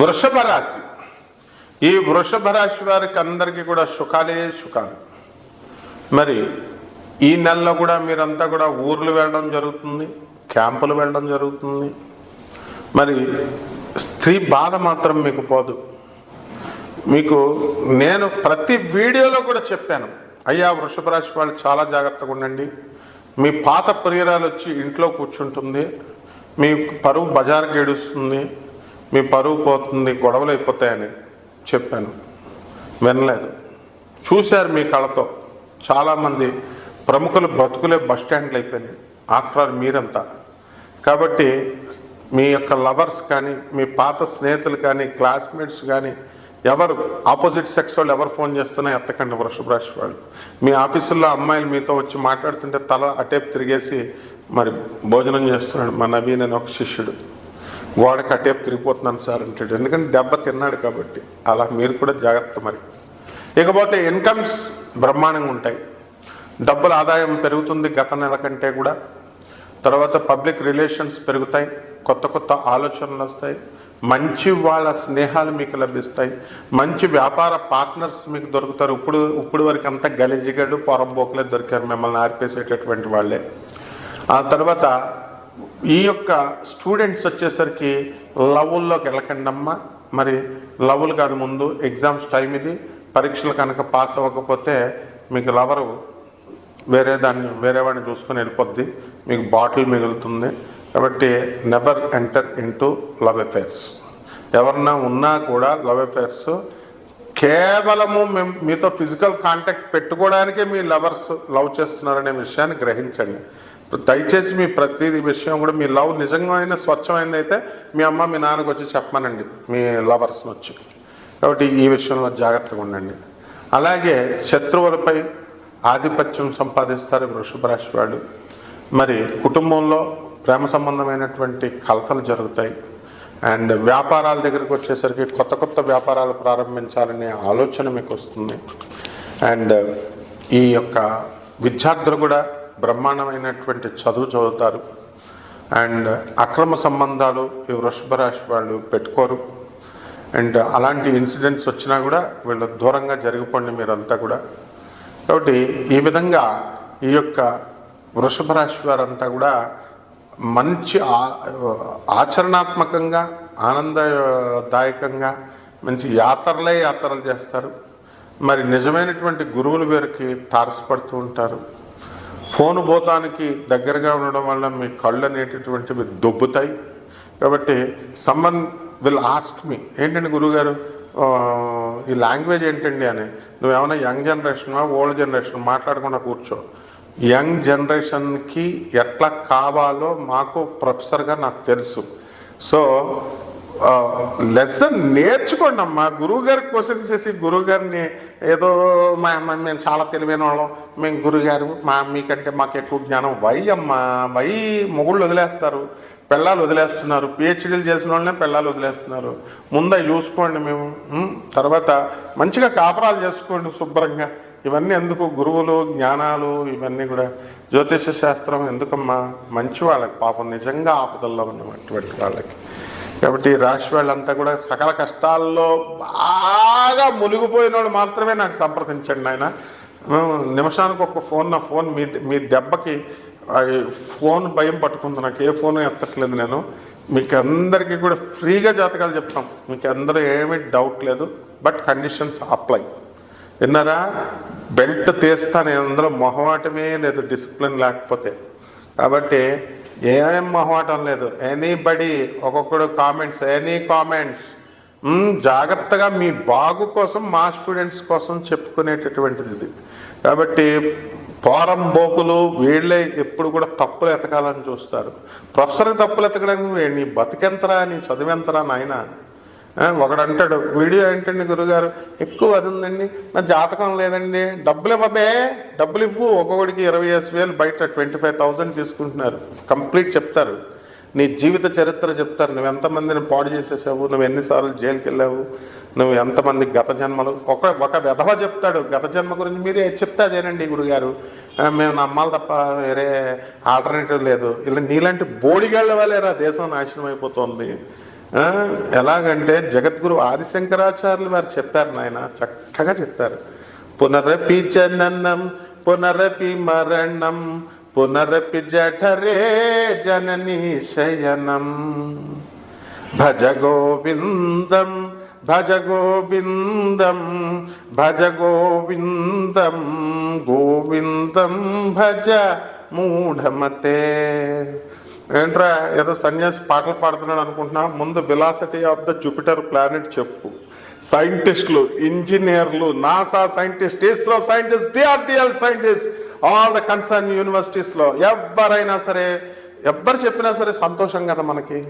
వృషభ రాశి. ఈ వృషభ రాశి వారికి అందరికీ కూడా సుఖాలే సుఖాలు. మరి ఈ నెలలో కూడా మీరంతా కూడా ఊర్లు వెళ్ళడం జరుగుతుంది క్యాంపులు వెళ్ళడం జరుగుతుంది. మరి స్త్రీ బాధ మాత్రం మీకు పోదు. మీకు నేను ప్రతి వీడియోలో కూడా చెప్పాను అయ్యా వృషభ రాశి వాళ్ళు చాలా జాగ్రత్తగా ఉండండి. మీ పాత ప్రియురాలు వచ్చి ఇంట్లో కూర్చుంటుంది మీ పరువు బజార్కి ఏడుస్తుంది మీ పరువు పోతుంది గొడవలు అయిపోతాయని చెప్పాను. వినలేదు. చూశారు మీ కళతో చాలామంది ప్రముఖులు బ్రతుకులే బస్ స్టాండ్లు అయిపోయినాయి. ఆఫ్టర్ ఆల్ మీరంతా. కాబట్టి మీ యొక్క లవర్స్ కానీ మీ పాత స్నేహితులు కానీ క్లాస్మేట్స్ కానీ ఎవరు ఆపోజిట్ సెక్స్ వాళ్ళు ఎవరు ఫోన్ చేస్తున్నా ఎత్తకండి వృషభ రాశి వాళ్ళు. మీ ఆఫీసుల్లో అమ్మాయిలు మీతో వచ్చి మాట్లాడుతుంటే తల అటేపు తిరిగేసి మరి భోజనం చేస్తున్నాడు మా నవీన్ అని ఒక శిష్యుడు. గోడకి అటేపు తిరిగిపోతున్నాను సార్ అంటాడు. ఎందుకంటే దెబ్బ తిన్నాడు కాబట్టి. అలా మీరు కూడా జాగ్రత్త మరి. ఇకపోతే ఇన్కమ్స్ బ్రహ్మాండంగా ఉంటాయి. డబ్బుల ఆదాయం పెరుగుతుంది గత నెల కంటే కూడా. తర్వాత పబ్లిక్ రిలేషన్స్ పెరుగుతాయి. కొత్త కొత్త ఆలోచనలు వస్తాయి. మంచి వాళ్ళ స్నేహాలు మీకు లభిస్తాయి. మంచి వ్యాపార పార్ట్నర్స్ మీకు దొరుకుతారు. ఇప్పుడు ఇప్పుడు వరకు అంతా గలిజిగడు పొరంబోకులే దొరికారు మిమ్మల్ని ఆర్పేసేటటువంటి వాళ్ళే. ఆ తర్వాత ఈ యొక్క స్టూడెంట్స్ వచ్చేసరికి లవ్ల్లోకి వెళ్ళకండి అమ్మా మరి లవ్లు కాదు ముందు ఎగ్జామ్స్ టైం ఇది. పరీక్షలు కనుక పాస్ అవ్వకపోతే మీకు లవరు వేరే దాన్ని వేరే వాడిని చూసుకొని వెళ్ళిపోద్ది. మీకు బాటిల్ మిగులుతుంది. కాబట్టి never enter into love affairs ఎవరన్నా ఉన్నా కూడా లవ్ అఫైర్స్ కేవలము మేము మీతో ఫిజికల్ కాంటాక్ట్ పెట్టుకోవడానికే మీ లవర్స్ లవ్ చేస్తున్నారనే విషయాన్ని గ్రహించండి. దయచేసి మీ ప్రతి విషయం కూడా మీ లవ్ నిజంగా అయినా స్వచ్ఛమైంది అయితే మీ అమ్మ మీ నాన్నకు వచ్చి చెప్పమనండి. మీ లవర్స్ని వచ్చి. కాబట్టి ఈ విషయంలో జాగ్రత్తగా ఉండండి. అలాగే శత్రువులపై ఆధిపత్యం సంపాదిస్తారు వృషభ రాశి వాళ్ళు. మరి కుటుంబంలో ప్రేమ సంబంధమైనటువంటి కలతలు జరుగుతాయి. అండ్ వ్యాపారాల దగ్గరికి వచ్చేసరికి కొత్త కొత్త వ్యాపారాలు ప్రారంభించాలనే ఆలోచన మీకు వస్తుంది. అండ్ ఈ యొక్క విద్యార్థులు కూడా బ్రహ్మాండమైనటువంటి చదువు చదువుతారు. అండ్ అక్రమ సంబంధాలు ఈ వృషభ రాశి వాళ్ళు పెట్టుకోరు. అండ్ అలాంటి ఇన్సిడెంట్స్ వచ్చినా కూడా వీళ్ళు దూరంగా జరిగిపోండి మీరంతా కూడా. కాబట్టి ఈ విధంగా ఈ యొక్క వృషభ రాశి వారంతా కూడా మంచి ఆచరణాత్మకంగా ఆనందదాయకంగా మంచి యాత్రలే యాత్రలు చేస్తారు. మరి నిజమైనటువంటి గురువులు వీరికి తారసపడుతూ ఉంటారు. ఫోన్ భూతానికి దగ్గరగా ఉండడం వల్ల మీ కళ్ళు అనేటటువంటివి దొబ్బుతాయి. కాబట్టి సమ్మన్ విల్ ఆస్క్ మీ ఏంటండి గురుగారు? ఈ లాంగ్వేజ్ ఏంటండి? అని. నువ్వేమైనా యంగ్ జనరేషనా ఓల్డ్ జనరేషన్? మాట్లాడకుండా కూర్చో. యంగ్ జనరేషన్కి ఎట్లా కావాలో మాకు ప్రొఫెసర్గా నాకు తెలుసు. సో లెసన్ నేర్చుకోండి అమ్మా. గురువు గారికి క్వశ్చన్ చేసి గురువు గారిని ఏదో మా అమ్మ మేము చాలా తెలివైన వాళ్ళం. మేము గురుగారు మా మీకంటే మాకు ఎక్కువ జ్ఞానం. వై అమ్మా వై మొగుళ్ళు వదిలేస్తారు. పిల్లలు వదిలేస్తున్నారు. పిహెచ్డీలు చేసిన వాళ్ళనే పిల్లలు వదిలేస్తున్నారు. ముందే చూసుకోండి మేము. తర్వాత మంచిగా కాపరాలు చేసుకోండి శుభ్రంగా. ఇవన్నీ ఎందుకు? గురువులు జ్ఞానాలు ఇవన్నీ కూడా జ్యోతిష శాస్త్రం ఎందుకమ్మా? మంచి వాళ్ళకి పాపం నిజంగా ఆపదల్లో ఉన్నటువంటి వాళ్ళకి. కాబట్టి రాశి వాళ్ళంతా కూడా సకల కష్టాల్లో బాగా మునిగిపోయిన వాళ్ళు మాత్రమే నాకు సంప్రదించండి ఆయన నిమిషానికి ఒక ఫోన్ నా ఫోన్ మీ మీ దెబ్బకి ఫోన్ భయం పట్టుకుంది. నాకు ఏ ఫోన్ ఎత్తట్లేదు నేను. మీకు అందరికీ కూడా ఫ్రీగా జాతకాలు చెప్తాం. మీకు అందరూ ఏమీ డౌట్ లేదు బట్ కండిషన్స్ అప్లై. విన్నారా? బెల్ట్ తీస్తాను అందరూ మొహమాటమే లేదు డిసిప్లిన్ లేకపోతే. కాబట్టి ఏం మొహమాటం లేదు. ఎనీబడి ఒక్కొక్కడు కామెంట్స్ ఎనీ కామెంట్స్ జాగ్రత్తగా మీ బాగు కోసం మా స్టూడెంట్స్ కోసం చెప్పుకునేటటువంటిది. ఇది కాబట్టి పోరం బోకులు వీళ్ళే ఎప్పుడు కూడా తప్పులు ఎతకాలని చూస్తారు. ప్రొఫెసర్ తప్పులు ఎతకడానికి నీ బతికెంతరా నీ చదివెంతరా నాయనా? ఒకడు అంటాడు వీడియో ఏంటండి గురుగారు? ఎక్కువ అది ఉందండి. నా జాతకం లేదండి. డబ్బులు ఇవ్వబే డబ్బులు ఇవ్వు. ఒక్కొక్కడికి ఇరవై వేసి వేలు బయట ట్వంటీ ఫైవ్ థౌసండ్ తీసుకుంటున్నారు. కంప్లీట్ చెప్తారు. నీ జీవిత చరిత్ర చెప్తారు. నువ్వు ఎంతమందిని పాడు చేసేసావు? నువ్వు ఎన్నిసార్లు జైలుకి వెళ్ళావు? నువ్వు ఎంతమంది గత జన్మలు ఒక ఒక విధవ చెప్తాడు. గత జన్మ గురించి మీరే చెప్తే అదేనండి గురుగారు. మేము మేము నమ్మాలి తప్ప వేరే ఆల్టర్నేటివ్ లేదు. ఇలా నీలాంటి బోడిగాళ్ళ వల్లేరా? దేశం నాశనం అయిపోతుంది. ఎలాగంటే జగద్గురు ఆదిశంకరాచార్యులు వారు చెప్పారు నాయన చక్కగా చెప్పారు. పునరపి జననం పునరపి మరణం పునరపి జఠరే జననీ శయనం. భజ గోవిందం భజ గోవిందం భజ గోవిందం గోవిందం భజ మూఢమతే. ఏంట్రా ఏదో సన్యాసి పాటలు పాడుతున్నాడు అనుకుంటున్నా? ముందు velocity of the Jupiter planet చెప్పు. సైంటిస్టులు ఇంజనీర్లు NASA scientist ISRO scientist DRDL scientist all the concern యూనివర్సిటీస్లో ఎవరైనా సరే ఎవ్వరు చెప్పినా సరే సంతోషం కదా మనకి?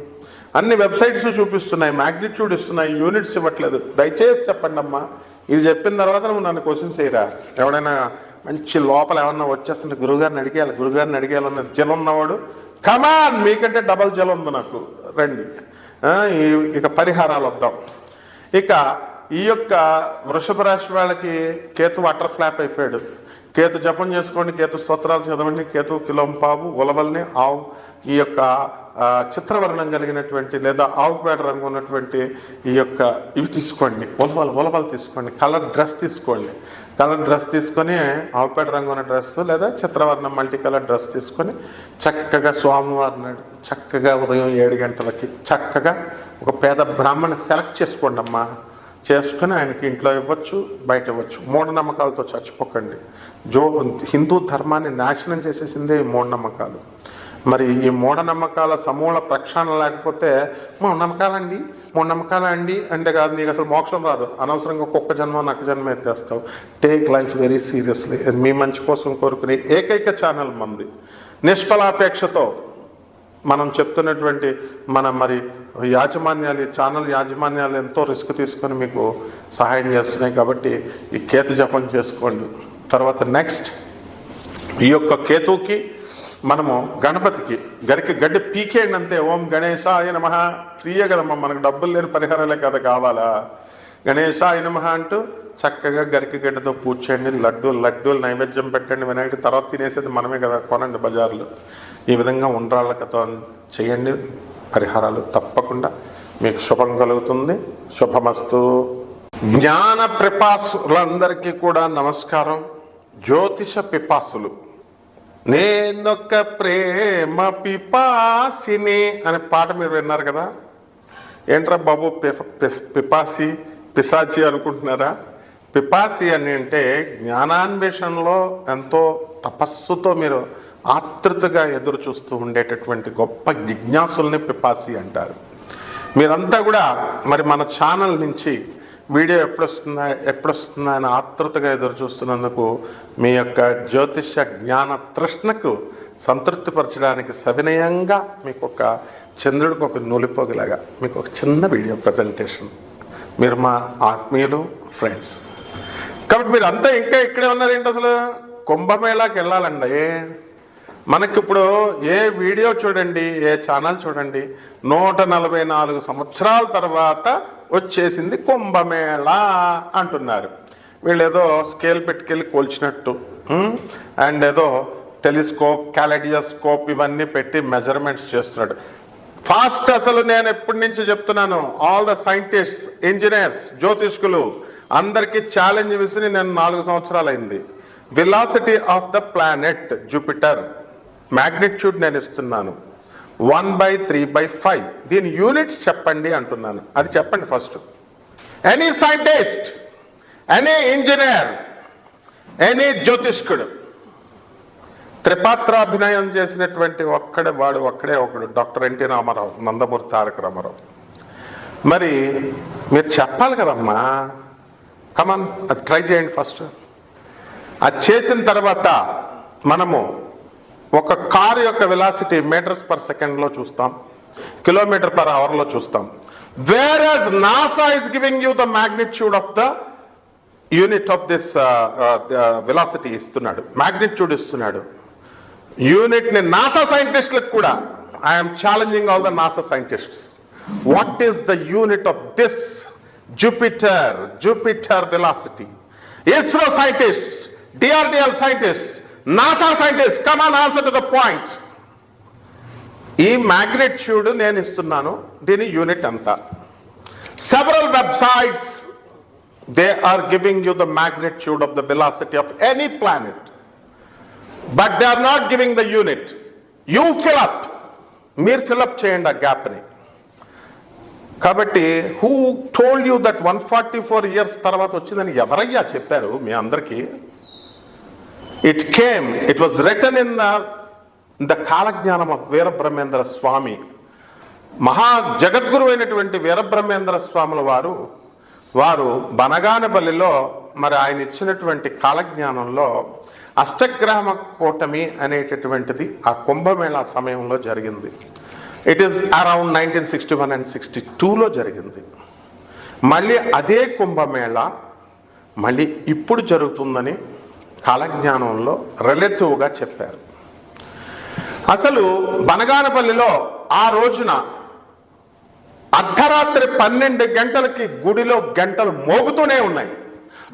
అన్ని వెబ్సైట్స్ చూపిస్తున్నాయి మ్యాగ్నిట్యూడ్ ఇస్తున్నాయి యూనిట్స్ ఇవ్వట్లేదు. దయచేసి చెప్పండి అమ్మా. ఇది చెప్పిన తర్వాత నువ్వు నన్ను క్వశ్చన్ చేయరా? ఎవడైనా మంచి లోపల ఏమన్నా వచ్చేస్తుంటే గురుగారిని అడిగేయాలి గురుగారిని అడిగేయాలన్న జనం ఉన్నవాడు కమాన్ మీకంటే డబల్ జలం ఉంది నాకు. రండి. ఇక పరిహారాలు వద్దాం. ఇక ఈ యొక్క వృషభ రాశి వాళ్ళకి కేతు వాటర్ ఫ్లాప్ అయిపోయాడు. కేతు జపం చేసుకోండి కేతు స్తోత్రాలు చదవండి కేతు కిలంపావు ఉలవల్ని ఆవు ఈ యొక్క చిత్రవర్ణం కలిగినటువంటి లేదా ఆవు పేడ రంగు ఉన్నటువంటి ఈ యొక్క ఇవి తీసుకోండి. ఉలవలు ఉలవలు తీసుకోండి. కలర్ డ్రెస్ తీసుకోండి. కలర్ డ్రెస్ తీసుకొని ఆవుపేట రంగు ఉన్న డ్రెస్ లేదా చిత్రవర్ణం మల్టీ కలర్ డ్రెస్ తీసుకొని చక్కగా స్వామివారి నాడు చక్కగా ఉదయం ఏడు గంటలకి చక్కగా ఒక పేద బ్రాహ్మణ సెలెక్ట్ చేసుకోండి అమ్మా. చేసుకుని ఆయనకి ఇంట్లో ఇవ్వచ్చు బయట ఇవ్వచ్చు. మూఢనమ్మకాలతో చచ్చిపోకండి. జో హిందూ ధర్మాన్ని నాశనం చేసేసిందే ఈ మూఢనమ్మకాలు. మరి ఈ మూఢనమ్మకాల సమూల ప్రక్షాళన లేకపోతే మూఢనమ్మకాలండి మూఢనమ్మకాలండి అంటే కాదు నీకు అసలు మోక్షం రాదు. అనవసరంగా కుక్క జన్మ నక్క జన్మ ఎత్తేస్తావు టేక్ లైఫ్ వెరీ సీరియస్లీ మీ మంచి కోసం కోరుకునే ఏకైక ఛానల్ మంది. నిష్ఫలాపేక్షతో మనం చెప్తున్నటువంటి మన మరి యాజమాన్యాలు ఛానల్ యాజమాన్యాలు ఎంతో రిస్క్ తీసుకొని మీకు సహాయం చేస్తున్నాయి కాబట్టి ఈ కేతు జపం చేసుకోండి. తర్వాత నెక్స్ట్ ఈ యొక్క కేతుకి మనము గణపతికి గరికి గడ్డి పీకేయండి అంతే ఓం గణేశాయ నమ ఫ్రీయే కదమ్మా మనకు డబ్బులు లేని పరిహారాలే కదా కావాలా? గణేశాయ నమ అంటూ చక్కగా గరికి గడ్డతో పూజ చేయండి లడ్డూలు నైవేద్యం పెట్టండి వినాయకుడి తర్వాత తినేసేది మనమే కదా కొనండి బజార్లో. ఈ విధంగా ఉండ్రాళ్ళకతో చేయండి పరిహారాలు తప్పకుండా మీకు శుభం కలుగుతుంది. శుభమస్తు. జ్ఞాన పిపాసులందరికీ కూడా నమస్కారం. జ్యోతిష పిపాసులు. నేనొక్క ప్రేమ పిపాసిని అనే పాట మీరు విన్నారు కదా? ఏంట్రా బాబు పిపాసి పిసాచి అనుకుంటున్నారా? పిపాసి అని అంటే జ్ఞానాన్వేషణలో ఎంతో తపస్సుతో మీరు ఆతృతగా ఎదురు చూస్తూ ఉండేటటువంటి గొప్ప జిజ్ఞాసుల్ని పిపాసి అంటారు. మీరంతా కూడా మరి మన ఛానల్ నుంచి వీడియో ఎప్పుడొస్తుందా ఎప్పుడొస్తుందా అని ఆతృతగా ఎదురు చూస్తున్నందుకు మీ యొక్క జ్యోతిష జ్ఞాన తృష్ణకు సంతృప్తిపరచడానికి సవినయంగా మీకు ఒక చంద్రుడికి ఒక నూలిపోగలాగా మీకు ఒక చిన్న వీడియో ప్రజెంటేషన్. మీరు మా ఆత్మీయులు ఫ్రెండ్స్. కాబట్టి మీరు అంతా ఇంకా ఇక్కడే ఉన్నారేంటి అసలు? కుంభమేళాకి వెళ్ళాలండి. మనకి ఇప్పుడు ఏ వీడియో చూడండి ఏ ఛానల్ చూడండి నూట నలభై నాలుగు సంవత్సరాల తర్వాత వచ్చేసింది కుంభమేళ అంటున్నారు. వీళ్ళు ఏదో స్కేల్ పెట్టుకెళ్ళి కోల్చినట్టు. అండ్ ఏదో టెలిస్కోప్ క్యాలడియోస్కోప్ ఇవన్నీ పెట్టి మెజర్మెంట్స్ చేస్తున్నాడు. ఫాస్ట్ అసలు నేను ఎప్పటి నుంచి చెప్తున్నాను? ఆల్ ద సైంటిస్ట్ ఇంజనీర్స్ జ్యోతిష్కులు అందరికీ ఛాలెంజ్ విసిరి నేను నాలుగు సంవత్సరాలు అయింది velocity of the planet Jupiter magnitude నేను ఇస్తున్నాను. One by three by five. దీని యూనిట్స్ చెప్పండి అంటున్నాను. అది చెప్పండి first. Any scientist any engineer any జ్యోతిష్కుడు త్రిపాత్రాభినయం చేసినటువంటి ఒక్కడే వాడు ఒక్కడే ఒకడు doctor N T Rama Rao Nandamuri Taraka Rama Rao. మరి మీరు చెప్పాలి కదమ్మా. కమన్ అది ట్రై చేయండి ఫస్ట్. అది చేసిన తర్వాత మనము ఒక కారు యొక్క వెలాసిటీ మీటర్స్ పర్ సెకండ్లో చూస్తాం. కిలోమీటర్ పర్ అవర్లో చూస్తాం. Whereas NASA is giving you the magnitude of the unit of this velocity ఇస్తున్నాడు. మ్యాగ్నిట్యూడ్ ఇస్తున్నాడు. యూనిట్ని నాసా సైంటిస్టులకు కూడా I'm challenging all the NASA scientists what is the unit of this Jupiter Jupiter velocity ISRO scientist DRDL scientist NASA scientist come answer to the point ఈ magnitude నేను ఇస్తున్నాను దీని unit ఎంత? Several websites they are giving you the magnitude of the velocity of any planet but they are not giving the unit you fill up మీరు fill up చేయండి ఆ గ్యాప్ని కాబట్టి who told you that one forty four years తర్వాత వచ్చిందని ఎవరయ్యా చెప్పారు మీ అందరికీ? It came it was return in the the కాలజ్ఞానం ఆఫ్ వీరబ్రహ్మేంద్ర స్వామి మహా జగద్గురు అయినటువంటి వీరబ్రహ్మేంద్ర స్వాముల వారు వారు బనగానపల్లిలో మరి ఆయన ఇచ్చినటువంటి కాలజ్ఞానంలో అష్టగ్రహమ కూటమి అనేటటువంటిది ఆ కుంభమేళా సమయంలో జరిగింది. It is around nineteen sixty one and sixty టూలో జరిగింది. మళ్ళీ అదే కుంభమేళ మళ్ళీ ఇప్పుడు జరుగుతుందని కాలజ్ఞానంలో రిలేటివ్గా చెప్పారు. అసలు బనగానపల్లిలో ఆ రోజున అర్ధరాత్రి పన్నెండు గంటలకి గుడిలో గంటలు మోగుతూనే ఉన్నాయి.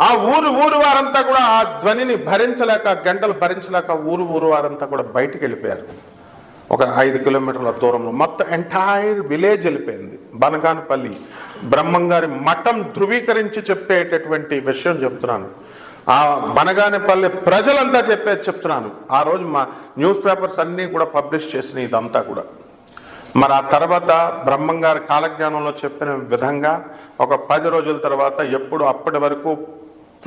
ఆ ఊరు ఊరు వారంతా కూడా ఆ ధ్వనిని భరించలేక గంటలు భరించలేక ఊరు ఊరు వారంతా కూడా బయటికి వెళ్ళిపోయారు. ఒక ఐదు కిలోమీటర్ల దూరంలో మొత్తం ఎంటైర్ విలేజ్ వెళ్ళిపోయింది. బనగానపల్లి బ్రహ్మంగారి మఠం ధృవీకరించి చెప్పేటటువంటి విషయం చెప్తున్నాను. ఆ బనగానేపల్లి ప్రజలంతా చెప్పేది చెప్తున్నాను. ఆ రోజు మా న్యూస్ పేపర్స్ అన్నీ కూడా పబ్లిష్ చేసిన ఇదంతా కూడా. మరి ఆ తర్వాత బ్రహ్మంగారి కాలజ్ఞానంలో చెప్పిన విధంగా ఒక పది రోజుల తర్వాత ఎప్పుడు అప్పటి వరకు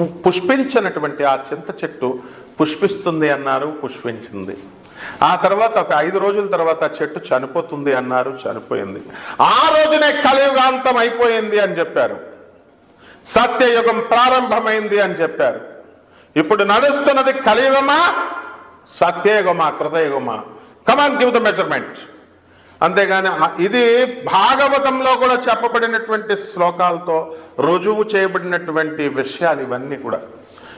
పుష్పించినటువంటి ఆ చింత చెట్టు పుష్పిస్తుంది అన్నారు పుష్పించింది. ఆ తర్వాత ఒక ఐదు రోజుల తర్వాత చెట్టు చనిపోతుంది అన్నారు చనిపోయింది. ఆ రోజునే కలియుగాంతం అయిపోయింది అని చెప్పారు. సత్యయుగం ప్రారంభమైంది అని చెప్పారు. ఇప్పుడు నడుస్తున్నది కలియుగమా? సత్యయుగమా? కృతయుగమా? Come on give the measurement అంతేగాని ఇది భాగవతంలో కూడా చెప్పబడినటువంటి శ్లోకాలతో రుజువు చేయబడినటువంటి విషయాలు ఇవన్నీ కూడా.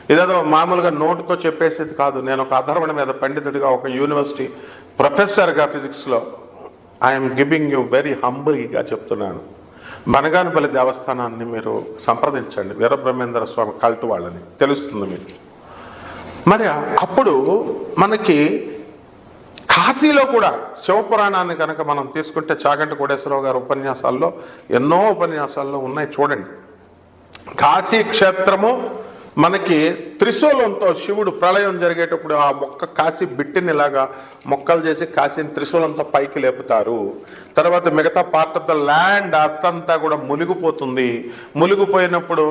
ఇదేదో మామూలుగా నోటుతో చెప్పేసేది కాదు. నేను ఒక అధర్వణ మీద పండితుడిగా ఒక యూనివర్సిటీ ప్రొఫెసర్గా ఫిజిక్స్లో ఐఎమ్ గివింగ్ యూ వెరీ హంబుల్గా చెప్తున్నాను. బనగానపల్లి దేవస్థానాన్ని మీరు సంప్రదించండి. వీరబ్రహ్మేంద్ర స్వామి కల్టు వాళ్ళని. తెలుస్తుంది మీకు. మరి అప్పుడు మనకి కాశీలో కూడా శివపురాణాన్ని కనుక మనం తీసుకుంటే చాగంటి కోటేశ్వరరావు గారి ఉపన్యాసాల్లో ఎన్నో ఉపన్యాసాల్లో ఉన్నాయి చూడండి. కాశీ క్షేత్రము మనకి త్రిశూలంతో శివుడు ప్రళయం జరిగేటప్పుడు ఆ మొక్క కాసి బిట్టినిలాగా మొక్కలు చేసి కాశీని త్రిశూలంతో పైకి లేపుతారు. తర్వాత మిగతా పార్ట్ ఆఫ్ ద ల్యాండ్ అర్థంతా కూడా మునిగిపోతుంది. మునిగిపోయినప్పుడు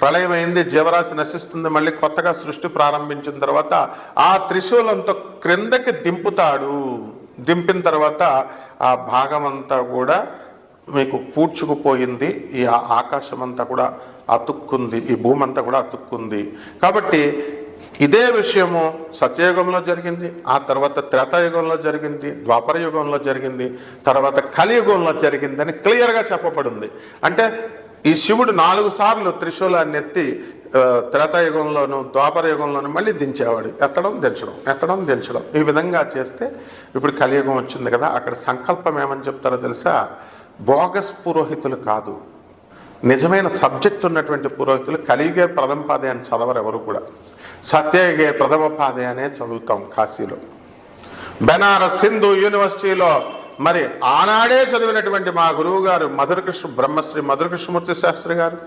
ప్రళయం అయింది జీవరాశి నశిస్తుంది మళ్ళీ కొత్తగా సృష్టి ప్రారంభించిన తర్వాత ఆ త్రిశూలంతో క్రిందకి దింపుతాడు. దింపిన తర్వాత ఆ భాగం అంతా కూడా మీకు పూడ్చుకుపోయింది. ఈ ఆకాశం అంతా కూడా అతుక్కుంది. ఈ భూమి అంతా కూడా అతుక్కుంది. కాబట్టి ఇదే విషయము సత్యయుగంలో జరిగింది ఆ తర్వాత త్రేతాయుగంలో జరిగింది ద్వాపర యుగంలో జరిగింది తర్వాత కలియుగంలో జరిగింది అని క్లియర్గా చెప్పబడింది. అంటే ఈ శివుడు నాలుగు సార్లు త్రిశూలాన్ని ఎత్తి ఆ, త్రేతాయుగంలోను ద్వాపర యుగంలోను మళ్ళీ దించేవాడు. ఎత్తడం దించడం ఎత్తడం దించడం. ఈ విధంగా చేస్తే ఇప్పుడు కలియుగం వచ్చింది కదా అక్కడ సంకల్పం ఏమని చెప్తారో తెలుసా? బోగస్ పురోహితులు కాదు. నిజమైన సబ్జెక్ట్ ఉన్నటువంటి పురోహితులు కలిగే ప్రథమ పాదే అని చదవరు ఎవరు కూడా. సత్యయుగే ప్రథమ పాదే అనే చదువుతాం కాశీలో. బెనారస్ హిందూ యూనివర్సిటీలో మరి ఆనాడే చదివినటువంటి మా గురువు గారు మధురకృష్ణ బ్రహ్మశ్రీ మధురకృష్ణమూర్తి శాస్త్రి గారు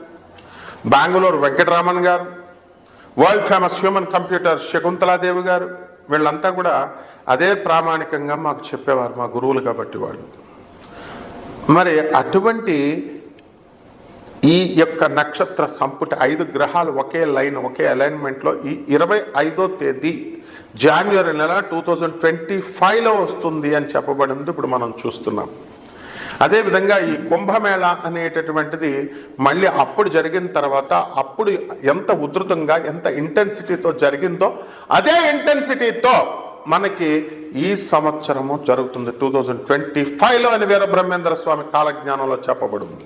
బెంగళూరు వెంకటరామన్ గారు world famous human computer Shakuntala Devi గారు వీళ్ళంతా కూడా అదే ప్రామాణికంగా మాకు చెప్పేవారు మా గురువులు కాబట్టి వాళ్ళు. మరి అటువంటి ఈ యొక్క నక్షత్ర సంపుటి ఐదు గ్రహాలు ఒకే లైన్ ఒకే అలైన్మెంట్లో ఈ ఇరవై ఐదో తేదీ జాన్వరి నెల టూ థౌజండ్ ట్వంటీ ఫైవ్లో వస్తుంది అని చెప్పబడింది. ఇప్పుడు మనం చూస్తున్నాం. అదేవిధంగా ఈ కుంభమేళ అనేటటువంటిది మళ్ళీ అప్పుడు జరిగిన తర్వాత అప్పుడు ఎంత ఉధృతంగా ఎంత ఇంటెన్సిటీతో జరిగిందో అదే ఇంటెన్సిటీతో మనకి ఈ సంవత్సరము జరుగుతుంది. టూ థౌజండ్ ట్వంటీ ఫైవ్లో అని వీర బ్రహ్మేంద్ర స్వామి కాలజ్ఞానంలో చెప్పబడింది.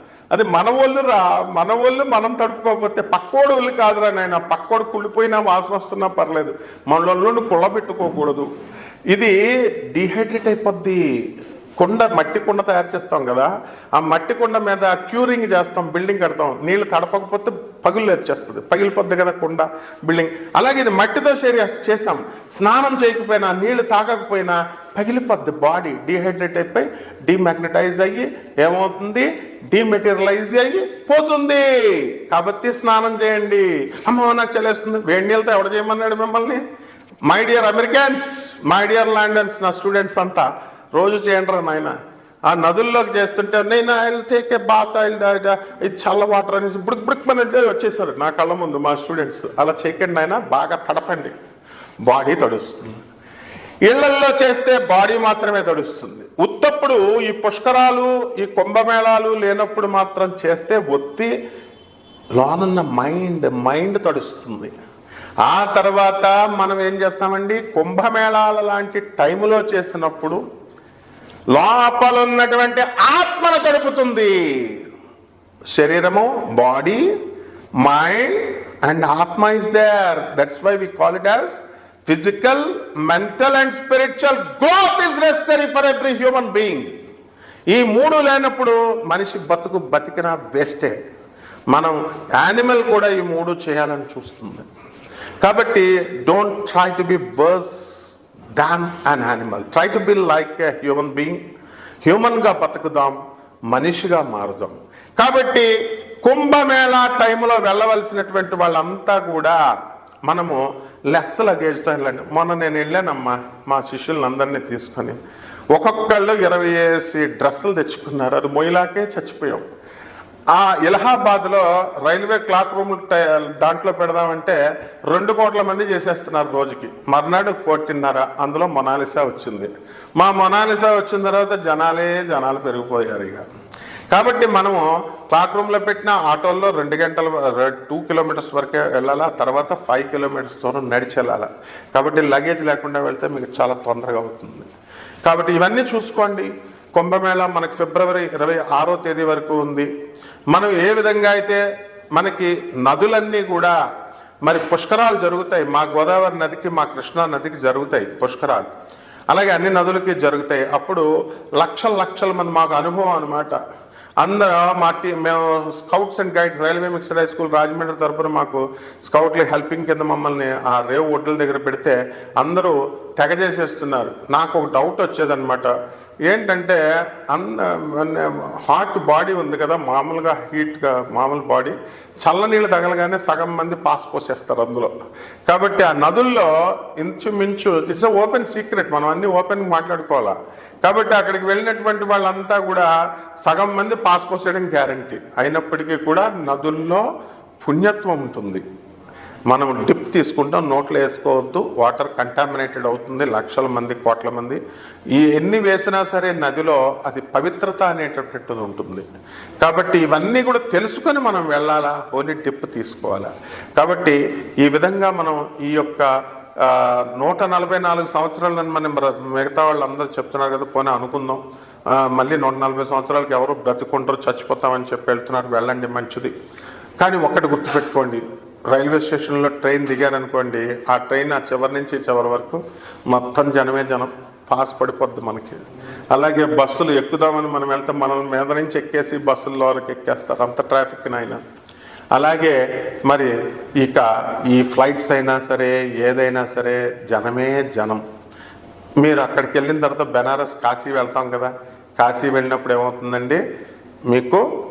అది మన వాళ్ళు రా మన వాళ్ళు మనం తడుపుకోకపోతే పక్కోడు వాళ్ళు కాదురా నాయన. పక్కోడు కుళ్ళిపోయినా వాసన వస్తున్నా పర్లేదు. మన ఒళ్ళు కుళ్ళ పెట్టుకోకూడదు ఇది డిహైడ్రేట్ అయిపోద్ది. కుండ మట్టి కుండ తయారు చేస్తాం కదా ఆ మట్టి కుండ మీద క్యూరింగ్ చేస్తాం బిల్డింగ్ కడతాం. నీళ్ళు తడపకపోతే పగులు వచ్చేస్తుంది. పగిలిపోద్ది కదా కుండ బిల్డింగ్. అలాగే ఇది మట్టితో షేర్ చేసాం స్నానం చేయకపోయినా నీళ్ళు తాగకపోయినా పగిలిపోద్ది బాడీ. డిహైడ్రేట్ అయిపోయి డీమ్యాగ్నటైజ్ అయ్యి ఏమవుతుంది? డీమెటీరియలైజ్ అయ్యి పోతుంది. కాబట్టి స్నానం చేయండి. అమ్మో నాకు చలేస్తుంది. వేడి నీళ్ళతో ఎవడ చేయమన్నాడు మిమ్మల్ని? My dear Americans my dear Londoners నా స్టూడెంట్స్ అంతా. రోజు చేయండి రా నాయన. ఆ నదుల్లోకి చేస్తుంటే నేను ఆయన తేకే బాత్ ఇది చల్ల వాటర్ అనేసి బుడుక్ బుడుక్ మన వచ్చేసారు. నా కళ్ళ ముందు మా స్టూడెంట్స్. అలా చేయకండి ఆయన బాగా తడపండి. బాడీ తడుస్తుంది. ఇళ్ళల్లో చేస్తే బాడీ మాత్రమే తడుస్తుంది. ఉత్తప్పుడు ఈ పుష్కరాలు ఈ కుంభమేళాలు లేనప్పుడు మాత్రం చేస్తే ఒత్తి లోనున్న మైండ్ మైండ్ తడుస్తుంది. ఆ తర్వాత మనం ఏం చేస్తామండి? కుంభమేళాల లాంటి టైములో చేసినప్పుడు లోపలున్నటువంటి ఆత్మను గడుపుతుంది. శరీరము బాడీ మైండ్ అండ్ ఆత్మ is there. That's why we call it as physical mental and spiritual growth is necessary for every human being ఈ మూడు లేనప్పుడు మనిషి బతుకు బతికిన వేస్టే. మనం యానిమల్ కూడా ఈ మూడు చేయాలని చూస్తుంది. కాబట్టి don't try to be worse than an animal try to be like a human being హ్యూమన్గా బతుకుదాం మనిషిగా మారుదాం. కాబట్టి కుంభమేళా టైంలో వెళ్ళవలసినటువంటి వాళ్ళంతా కూడా మనము లెస్ లగేజ్తో వెళ్ళండి. మొన్న నేను వెళ్ళానమ్మా మా శిష్యులందరినీ తీసుకొని. ఒక్కొక్కళ్ళు ఇరవై వేసి డ్రెస్సులు తెచ్చుకున్నారు. అది మొయిలాకే చచ్చిపోయాం. ఆ ఇలహాబాద్లో రైల్వే క్లాక్ రూమ్ దాంట్లో పెడదామంటే రెండు కోట్ల మంది చేసేస్తున్నారు రోజుకి. మర్నాడు కోటిన్నర అందులో మొనాలిసా వచ్చింది. మా మొనాలిసా వచ్చిన తర్వాత జనాలే జనాలు పెరిగిపోయారు ఇక. కాబట్టి మనము క్లాక్ రూమ్లో పెట్టిన ఆటోల్లో రెండు గంటల టూ కిలోమీటర్స్ వరకే వెళ్ళాలా తర్వాత ఫైవ్ కిలోమీటర్స్ దూరం నడిచి వెళ్ళాలా. కాబట్టి లగేజ్ లేకుండా వెళ్తే మీకు చాలా తొందరగా అవుతుంది. కాబట్టి ఇవన్నీ చూసుకోండి. కుంభమేళ మనకి ఫిబ్రవరి ఇరవై ఆరో తేదీ వరకు ఉంది. మనం ఏ విధంగా అయితే మనకి నదులన్నీ కూడా మరి పుష్కరాలు జరుగుతాయి మా గోదావరి నదికి మా కృష్ణా నదికి జరుగుతాయి పుష్కరాలు. అలాగే అన్ని నదులకి జరుగుతాయి. అప్పుడు లక్షల లక్షల మంది మాకు అనుభవం అనమాట అందరూ మా టీ మేము scouts and guides railway mixed high school Rajahmundry తరపున మాకు స్కౌట్లు హెల్పింగ్ కింద మమ్మల్ని ఆ రేవు ఒడ్ల దగ్గర పెడితే అందరూ తెగ చేసేస్తున్నారు నాకు ఒక డౌట్ వచ్చేదనమాట ఏంటంటే అంద హాట్ బాడీ ఉంది కదా మామూలుగా హీట్గా మామూలు బాడీ చల్లనీళ్ళు తగలగానే సగం మంది పాస్ పోసేస్తారు అందులో. కాబట్టి ఆ నదుల్లో ఇంచుమించు ఇట్స్ ఓపెన్ సీక్రెట్ మనం అన్ని ఓపెన్ మాట్లాడుకోవాలా. కాబట్టి అక్కడికి వెళ్ళినటువంటి వాళ్ళంతా కూడా సగం మంది పాస్ పోసేయడం గ్యారంటీ అయినప్పటికీ కూడా నదుల్లో పుణ్యత్వం ఉంటుంది. మనం డిప్ తీసుకుంటాం నోట్లో వేసుకోవద్దు వాటర్ కంటామినేటెడ్ అవుతుంది లక్షల మంది కోట్ల మంది. ఈ ఎన్ని వేసినా సరే నదిలో అది పవిత్రత అనేటటువంటిది ఉంటుంది. కాబట్టి ఇవన్నీ కూడా తెలుసుకొని మనం వెళ్ళాలా? ఓన్లీ డిప్ తీసుకోవాలా? కాబట్టి ఈ విధంగా మనం ఈ యొక్క నూట నలభై నాలుగు సంవత్సరాలను మనం మిగతా వాళ్ళు అందరూ చెప్తున్నారు కదా పోనీ అనుకుందాం. మళ్ళీ నూట నలభై సంవత్సరాలకి ఎవరు బ్రతుకుంటారు చచ్చిపోతామని చెప్పి వెళ్తున్నారు వెళ్ళండి మంచిది. కానీ ఒక్కటి గుర్తుపెట్టుకోండి. రైల్వే స్టేషన్లో ట్రైన్ దిగారనుకోండి ఆ ట్రైన్ ఆ చివరి నుంచి చివరి వరకు మొత్తం జనమే జనం పాస్ పడిపోద్ది మనకి. అలాగే బస్సులు ఎక్కుదామని మనం వెళ్తే మనల్ని మీద నుంచి ఎక్కేసి బస్సులు వరకు ఎక్కేస్తారు. అంత ట్రాఫిక్ అయినా అలాగే మరి ఇక ఈ ఫ్లైట్స్ అయినా సరే ఏదైనా సరే జనమే జనం. మీరు అక్కడికి వెళ్ళిన తర్వాత బెనారస్ కాశీ వెళ్తాం కదా. కాశీ వెళ్ళినప్పుడు ఏమవుతుందండి? మీకు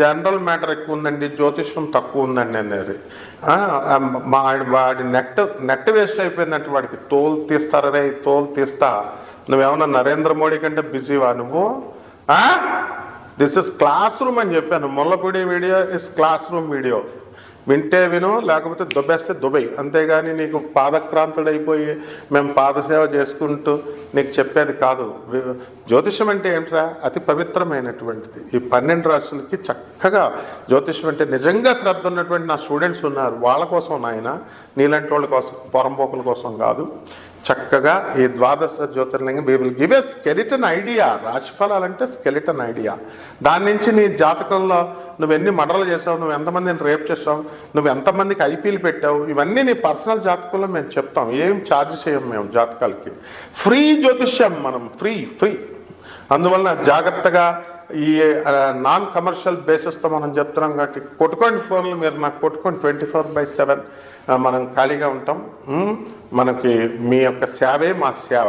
జనరల్ మ్యాటర్ ఎక్కువ ఉందండి జ్యోతిష్యం తక్కువ ఉందండి అనేది మా వాడి నెట్ నెట్ వేస్ట్ అయిపోయిందంటే వాడికి తోలు తీస్తారనే తోలు తీస్తా. నువ్వేమన్నా నరేంద్ర మోడీ కంటే బిజీవా నువ్వు? దిస్ ఇస్ క్లాస్ రూమ్ అని చెప్పాను. Mullapudi video is class room video వింటే విను లేకపోతే దుబ్బేస్తే దుబై అంతేగాని నీకు పాదక్రాంతుడైపోయి మేము పాదసేవ చేసుకుంటూ నీకు చెప్పేది కాదు. జ్యోతిషం అంటే ఏంట్రా? అతి పవిత్రమైనటువంటిది. ఈ పన్నెండు రాష్ట్రాలకి చక్కగా జ్యోతిషం అంటే నిజంగా శ్రద్ధ ఉన్నటువంటి నా స్టూడెంట్స్ ఉన్నారు. వాళ్ళ కోసం నాయన నీలాంటి వాళ్ళ కోసం పొరంపోకుల కోసం కాదు. చక్కగా ఈ ద్వాదశ జ్యోతిర్లింగం we will give a skeleton idea రాశిఫలాలు అంటే స్కెలిటన్ ఐడియా దాని నుంచి నీ జాతకంలో నువ్వు ఎన్ని మర్డర్లు చేసావు నువ్వు ఎంతమందిని రేప్ చేసావు నువ్వు ఎంతమందికి ఐపీలు పెట్టావు ఇవన్నీ నీ పర్సనల్ జాతకంలో మేము చెప్తాం. ఏం ఛార్జ్ చేయం మేము జాతకాలకి? ఫ్రీ జ్యోతిష్యం మనం ఫ్రీ ఫ్రీ. అందువలన జాగ్రత్తగా ఈ నాన్ కమర్షియల్ బేసిస్తో మనం చెప్తున్నాం కాబట్టి కొట్టుకోండి ఫోన్లు మీరు నాకు కొట్టుకోండి ట్వంటీ ఫోర్ బై సెవెన్ మనం ఖాళీగా ఉంటాం. మనకి మీ యొక్క సేవే మా సేవ.